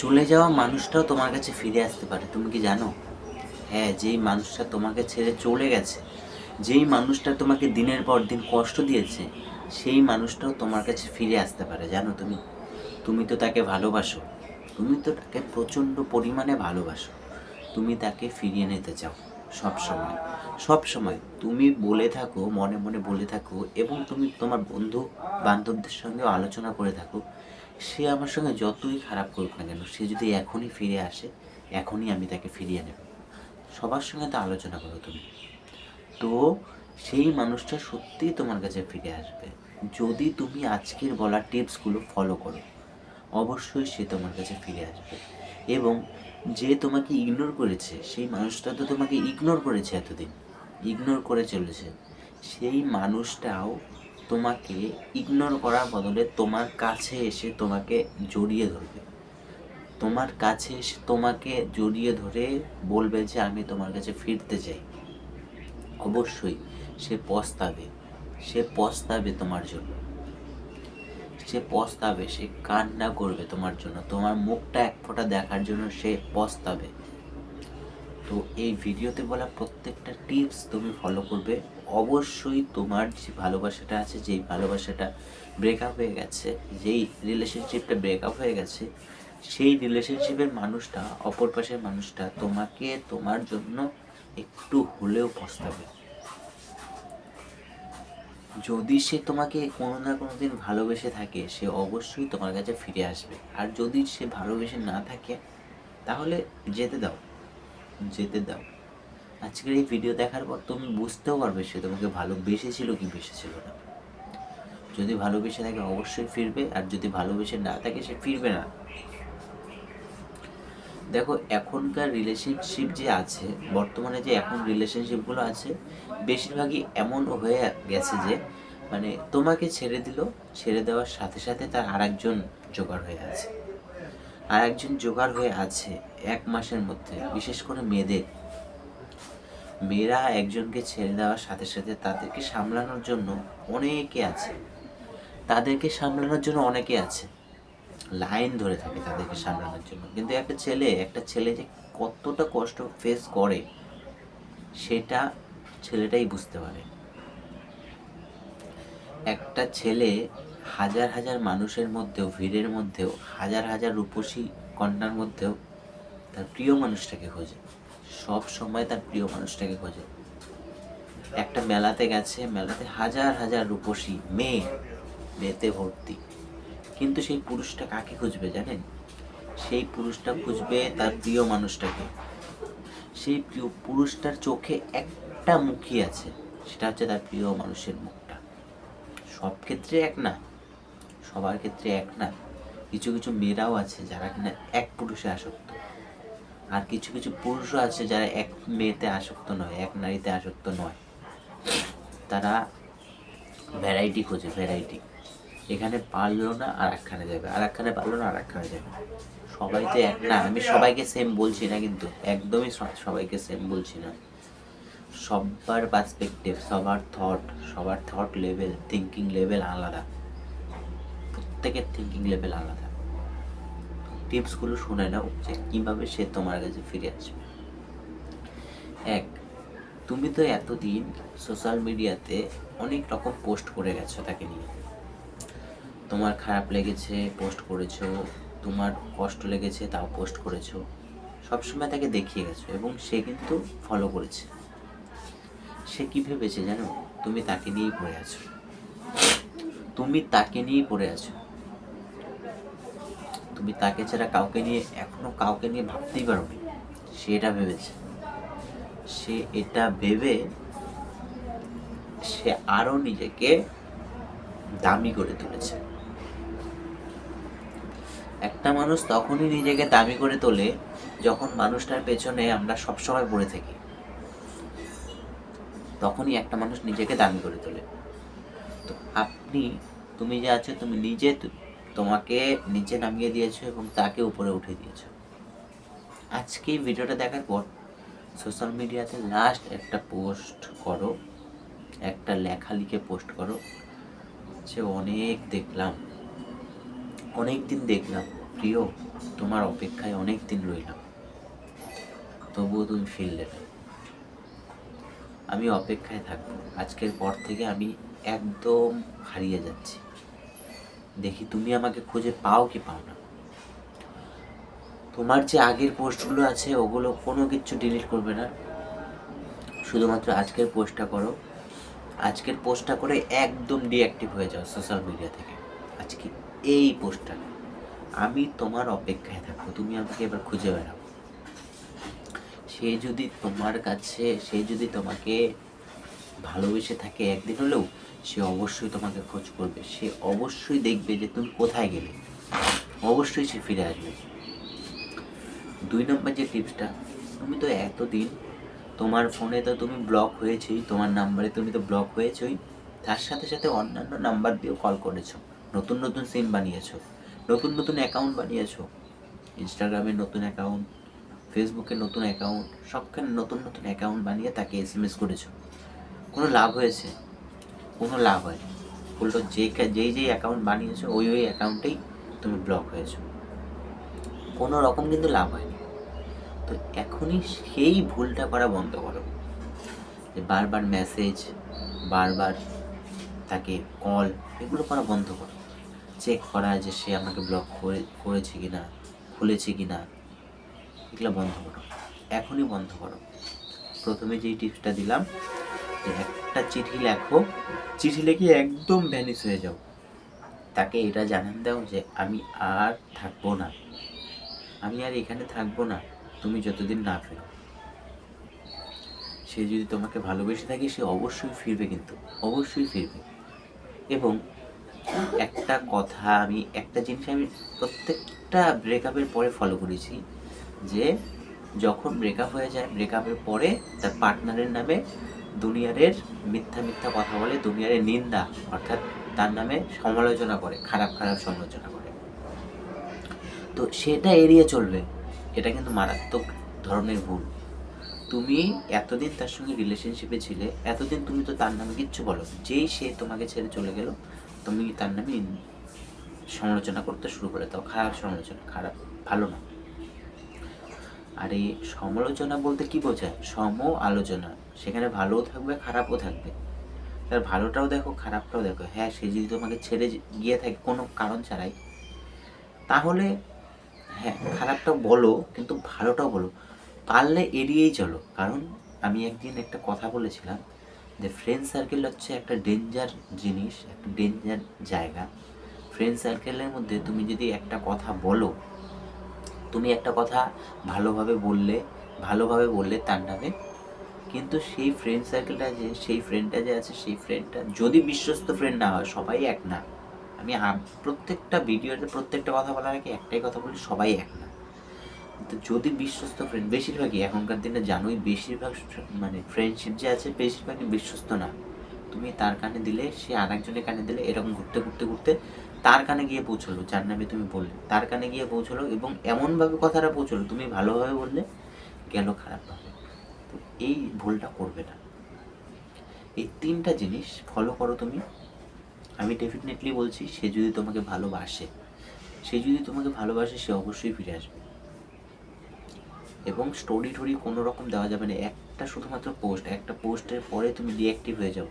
চলে যাওয়া মানুষটাও তোমার কাছে ফিরে আসতে পারে, তুমি কি জানো? হ্যাঁ যেই মানুষটা তোমাকে ছেড়ে চলে গেছে, যেই মানুষটা তোমাকে দিনের পর দিন কষ্ট দিয়েছে, সেই মানুষটাও তোমার কাছে ফিরে আসতে পারে, জানো তুমি? তুমি তো তাকে ভালোবাসো, তুমি তো তাকে প্রচণ্ড পরিমাণে ভালোবাসো, তুমি তাকে ফিরিয়ে নিতে চাও সব সময়। সব সময় তুমি বলে থাকো, মনে মনে বলে থাকো, এবং তুমি তোমার বন্ধু বান্ধবদের সঙ্গেও আলোচনা করে থাকো সে আমার সঙ্গে যতই খারাপ করুক না কেন, সে যদি এখনই ফিরে আসে, এখনই আমি তাকে ফিরিয়ে নেব। সবার সঙ্গে তো আলোচনা করো তুমি। তো সেই মানুষটা সত্যিই তোমার কাছে ফিরে আসবে। যদি তুমি আজকের বলা টিপসগুলো ফলো করো, অবশ্যই সে তোমার কাছে ফিরে আসবে। এবং যে তোমাকে ইগনোর করেছে, সেই মানুষটা তো তোমাকে ইগনোর করেছে এতদিন। ইগনোর করে চলেছে। সেই মানুষটাও তোমাকে ইগনোর করার বদলে তোমার কাছে এসে তোমাকে জড়িয়ে ধরবে। তোমার কাছে এসে তোমাকে জড়িয়ে ধরে বলবে যে, আমি তোমার কাছে ফিরতে চাই। অবশ্যই সে পস্তাবে। সে পস্তাবে তোমার জন্য। সে পস্তাবে, সে কান্না করবে তোমার জন্য। তোমার মুখটা এক ফোঁটা দেখার জন্য সে পস্তাবে। তো এই ভিডিওতে বলা প্রত্যেকটা টিপস তুমি ফলো করবে। অবশ্যই তোমার যে ভালোবাসাটা আছে, যেই ভালোবাসাটা ব্রেকআপ হয়ে গেছে, যেই রিলেশনশিপটা ব্রেকআপ হয়ে গেছে, সেই রিলেশনশিপের মানুষটা, অপর পাশের মানুষটা তোমাকে তোমার জন্য একটু হলেও পস্তাবে। যদি সে তোমাকে কোনো না কোনো দিন ভালোবেসে থাকে, সে অবশ্যই তোমার কাছে ফিরে আসবে। আর যদি সে ভালোবেসে না থাকে, তাহলে যেতে দাও। যেতে দাও। আজকের এই ভিডিও দেখার পর তুমি বুঝতেও পারবে সে তোমাকে ভালোবেসেছিল কি বেসেছিল না। যদি ভালোবেসে থাকে অবশ্যই ফিরবে, আর যদি ভালোবেসে না থাকে সে ফিরবে না। দেখো, এখনকার রিলেশনশিপ যে আছে, বর্তমানে যে এখন রিলেশনশিপগুলো আছে, বেশিরভাগই এমন হয়ে গেছে যে মানে তোমাকে ছেড়ে দিল, ছেড়ে দেওয়ার সাথে সাথে তার আরেকজন জোগাড় হয়ে আছে। আর একজন জোগাড় হয়ে আছে এক মাসের মধ্যে, বিশেষ করে মেয়েদের। মেয়েরা একজনকে ছেড়ে দেওয়ার সাথে সাথে তাদেরকে সামলানোর জন্য অনেকে আছে। তাদেরকে সামলানোর জন্য অনেকে আছে। লাইন ধরে থাকে তাদেরকে সামলানোর জন্য। কিন্তু একটা ছেলে একটা ছেলে যে কতটা কষ্ট ফেস করে, সেটা ছেলেটাই বুঝতে পারে। একটা ছেলে হাজার হাজার মানুষের মধ্যেও, ভিড়ের মধ্যেও, হাজার হাজার রূপসী কন্যার মধ্যেও তার প্রিয় মানুষটাকে খোঁজে। সব সময় তার প্রিয় মানুষটাকে খোঁজে। একটা মেলাতে গেছে, মেলাতে হাজার হাজার রূপসী মেয়ে মেয়েতে ভর্তি। কিন্তু সেই পুরুষটা কাকে খুঁজবে জানেন? সেই পুরুষটা খুঁজবে তার প্রিয় মানুষটাকে। সেই প্রিয় পুরুষটার চোখে একটা মুখই আছে, সেটা হচ্ছে তার প্রিয় মানুষের মুখটা। সব ক্ষেত্রে এক না। সবার ক্ষেত্রে এক না। কিছু কিছু মেয়েরাও আছে যারা কিনা এক পুরুষে আসক্ত। আর কিছু কিছু পুরুষও আছে যারা এক মেয়েতে আসক্ত নয়, এক নারীতে আসক্ত নয়। তারা ভ্যারাইটি খোঁজে ভ্যারাইটি এখানে পারল না আর একখানে যাবে। আর একখানে পারল না আর একখানে যাবে সবাই তো এক না। আমি সবাইকে সেম বলছি না কিন্তু, একদমই সবাইকে সেম বলছি না। সবার পার্সপেক্টিভ সবার থট সবার থট লেভেল থিঙ্কিং লেভেল আলাদা। প্রত্যেকের থিঙ্কিং লেভেল আলাদা। টিপসগুলো শুনে নাও যে কীভাবে সে তোমার কাছে ফিরে আসবে। এক, তুমি তো এতদিন সোশ্যাল মিডিয়াতে অনেক রকম পোস্ট করে গেছো তাকে নিয়ে। তোমার খারাপ লেগেছে পোস্ট করেছ, তোমার কষ্ট লেগেছে, তাও পোস্ট করেছ। সবসময় তাকে দেখিয়ে গেছো এবং সে কিন্তু ফলো করেছে। সে কি ভেবেছে জানো? তুমি তাকে নিয়েই পড়ে আছো। তুমি তাকে নিয়েই পড়ে আছো। তুমি তাকে ছাড়া কাউকে নিয়ে এখনও কাউকে নিয়ে ভাবতেই পারোনি। সে এটা ভেবেছে। সে এটা ভেবে সে আরও নিজেকে দামি করে তুলেছে। একটা মানুষ তখনই নিজেকে দামি করে তোলে যখন মানুষটার পেছনে আমরা সবসময় পড়ে থাকি। তখনই একটা মানুষ নিজেকে দামি করে তোলে। তো আপনি, তুমি যে আছো, তুমি নিজে তোমাকে নিচে নামিয়ে দিয়েছ এবং তাকে উপরে উঠে দিয়েছ। আজকে ভিডিওটা দেখার পর সোশ্যাল মিডিয়াতে লাস্ট একটা পোস্ট করো, একটা লেখা লিখে পোস্ট করো সে অনেক দেখলাম, অনেক দিন দেখলাম, প্রিয়, তোমার অপেক্ষায় অনেক দিন রইলাম। তবুও তুমি ফিরলে না। আমি অপেক্ষায় থাকব। আজকের পর থেকে আমি একদম হারিয়ে যাচ্ছি। দেখি তুমি আমাকে খুঁজে পাও কি পাও না। তোমার যে আগের পোস্টগুলো আছে, ওগুলো কোনো কিছু ডিলিট করবে না। শুধুমাত্র আজকের পোস্টটা করো। আজকের পোস্টটা করে একদম ডিঅ্যাক্টিভ হয়ে যাও সোশ্যাল মিডিয়া থেকে। আজকে এই পোস্টটা। আমি তোমার অপেক্ষায় থাকব, তুমি আমাকে এবার খুঁজে বেড়াও। সে যদি তোমার কাছে, সে যদি তোমাকে ভালোবেসে থাকে, একদিন হলেও সে অবশ্যই তোমাকে খোঁজ করবে। সে অবশ্যই দেখবে যে তুমি কোথায় গেলে। অবশ্যই সে ফিরে আসবে। দুই নম্বর যে টিপসটা, তুমি তো এতদিন তোমার ফোনে তো তুমি ব্লক হয়েছেই, তোমার নাম্বারে তুমি তো ব্লক হয়েছই। তার সাথে সাথে অন্যান্য নাম্বার দিয়েও কল করেছ। নতুন নতুন সিম বানিয়েছো। নতুন নতুন অ্যাকাউন্ট বানিয়েছো। ইনস্টাগ্রামে নতুন অ্যাকাউন্ট ফেসবুকে নতুন অ্যাকাউন্ট সবখানে নতুন নতুন অ্যাকাউন্ট বানিয়ে তাকে এস এম এস করেছ। কোনো লাভ হয়েছে? কোনো লাভ হয়নি। উল্টো যে যেই যেই অ্যাকাউন্ট বানিয়েছো, ওই ওই অ্যাকাউন্টেই তুমি ব্লক হয়েছো। কোনো রকম কিন্তু লাভ হয়নি। তো এখনই সেই ভুলটা করা বন্ধ করো। যে বারবার মেসেজ বারবার তাকে কল এগুলো করা বন্ধ করো। চেক করা যে সে আমাকে ব্লক করে, করেছে কি না খুলেছে কি না এগুলো বন্ধ করো। এখনই বন্ধ করো। প্রথমে যেই টিপসটা দিলাম একটা চিঠি লেখো, চিঠি লিখে একদম ভ্যানিস হয়ে যাও। তাকে এটা জানান দাও যে আমি আর থাকব না। আমি আর এখানে থাকব না, তুমি যতদিন না ফেরো। সে যদি তোমাকে ভালোবেসে থাকে, সে অবশ্যই ফিরবে কিন্তু, অবশ্যই ফিরবে। এবং একটা কথা আমি, একটা জিনিস আমি প্রত্যেকটা ব্রেকআপের পরে ফলো করেছি, যে যখন ব্রেকআপ হয়ে যায় ব্রেকআপের পরে তার পার্টনারের নামে দুনিয়ারের মিথ্যা মিথ্যা কথা বলে দুনিয়ারের নিন্দা, অর্থাৎ তার নামে সমালোচনা করে, খারাপ খারাপ সমালোচনা করে। তো সেটা এড়িয়ে চলবে। এটা কিন্তু মারাত্মক ধরনের ভুল। তুমি এতদিন তার সঙ্গে রিলেশনশিপে ছিলে, এতদিন তুমি তো তার নামে কিচ্ছু বলো যেই সে তোমাকে ছেড়ে চলে গেল, তুমি তার নামে সমালোচনা করতে শুরু করে দাও। খারাপ সমালোচনা, খারাপ, ভালো না। আর এই সমালোচনা বলতে কি বোঝায়? সম আলোচনা সেখানে ভালোও থাকবে, খারাপও থাকবে। তার ভালোটাও দেখো, খারাপটাও দেখো। হ্যাঁ সে যদি তোমাকে ছেড়ে গিয়ে থাকে, কোনো কারণ ছাড়াই। তাহলে হ্যাঁ খারাপটাও বলো, কিন্তু ভালোটাও বলো। পারলে এড়িয়েই চলো। কারণ, আমি একদিন একটা কথা বলেছিলাম যে ফ্রেন্ড সার্কেল হচ্ছে একটা ডেঞ্জার জিনিস, একটা ডেঞ্জার জায়গা। ফ্রেন্ড সার্কেলের মধ্যে তুমি যদি একটা কথা বলো তুমি একটা কথা ভালোভাবে বললে ভালোভাবে বললে তার নামে। কিন্তু সেই ফ্রেন্ড সার্কেলটা যে, সেই ফ্রেন্ডটা যে আছে, সেই ফ্রেন্ডটা যদি বিশ্বস্ত ফ্রেন্ড না হয়, সবাই এক না। আমি প্রত্যেকটা ভিডিওতে প্রত্যেকটা কথা বলার আগে একটাই কথা বলি, সবাই এক না। তো যদি বিশ্বস্ত ফ্রেন্ড বেশিরভাগই এখনকার দিনে জানোই, বেশিরভাগ মানে ফ্রেন্ডশিপ যে আছে, বেশিরভাগই বিশ্বস্ত না। তুমি তার কানে দিলে, সে আর একজনের কানে দিলে, এরকম ঘুরতে ঘুরতে ঘুরতে তার কানে গিয়ে পৌঁছলো যার নামে তুমি বললে। তার কানে গিয়ে পৌঁছলো এবং এমনভাবে কথাটা পৌঁছলো, তুমি ভালোভাবে বললে, গেল খারাপভাবে তো এই ভুলটা করবে না। এই তিনটা জিনিস ফলো করো তুমি। আমি ডেফিনেটলি বলছি, সে যদি তোমাকে ভালোবাসে, সে যদি তোমাকে ভালোবাসে, সে অবশ্যই ফিরে আসবে। এবং স্টোরি টোরি কোনো রকম দেওয়া যাবে না। একটা শুধুমাত্র পোস্ট একটা পোস্টের পরে তুমি ডিঅ্যাক্টিভ হয়ে যাও।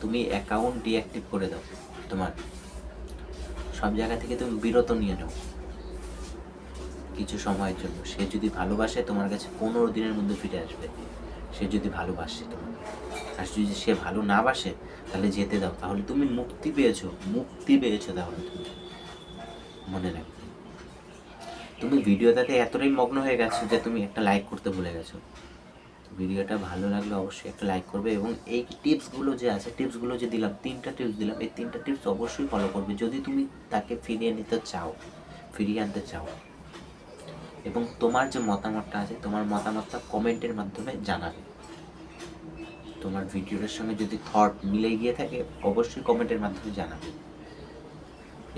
তুমি অ্যাকাউন্ট ডিঅ্যাক্টিভ করে দাও, তোমার। সব জায়গা থেকে তুমি বিরত নিয়ে নাও। কিছু সময়ের জন্য। সে যদি ভালোবাসে, তোমার কাছে পনেরো দিনের মধ্যে ফিরে আসবে। সে যদি ভালোবাসে তোমাকে। আর যদি সে ভালো না বাসে, তাহলে যেতে দাও। তাহলে তুমি মুক্তি পেয়েছ। মুক্তি পেয়েছ তাহলে তুমি। মনে রাখবে। তুমি ভিডিওটাতে এতটাই মগ্ন হয়ে গেছো যে তুমি একটা লাইক করতে ভুলে গেছো। ভিডিওটা ভালো লাগলে অবশ্যই একটা লাইক করবে এবং এই টিপসগুলো যে আছে, টিপসগুলো যে দিলাম, তিনটা টিপস দিলাম, এই তিনটা টিপস অবশ্যই ফলো করবে। যদি তুমি তাকে ফিরিয়ে নিতে চাও, ফিরিয়ে আনতে চাও এবং তোমার যে মতামতটা আছে, তোমার মতামতটা কমেন্টের মাধ্যমে জানাবে। তোমার ভিডিওটার সঙ্গে যদি থট মিলে গিয়ে থাকে, অবশ্যই কমেন্টের মাধ্যমে জানাবে।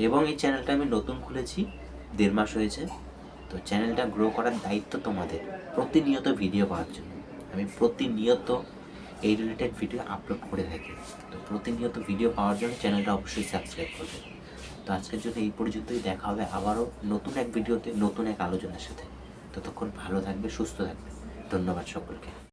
এবং এই চ্যানেলটা আমি নতুন খুলেছি, দেড় মাস হয়েছে, তো চ্যানেলটা গ্রো করার দায়িত্ব তোমাদের, প্রতিনিয়ত ভিডিও পাওয়ার জন্য। আমি প্রতিনিয়ত এই রিলেটেড ভিডিও আপলোড করে থাকি। তো প্রতিনিয়ত ভিডিও পাওয়ার জন্য চ্যানেলটা অবশ্যই সাবস্ক্রাইব করবে। তো আজকের জন্য এই পর্যন্তই, দেখা হবে আবারও নতুন এক ভিডিওতে নতুন এক আলোচনার সাথে। ততক্ষণ ভালো থাকবে, সুস্থ থাকবে। ধন্যবাদ সকলকে।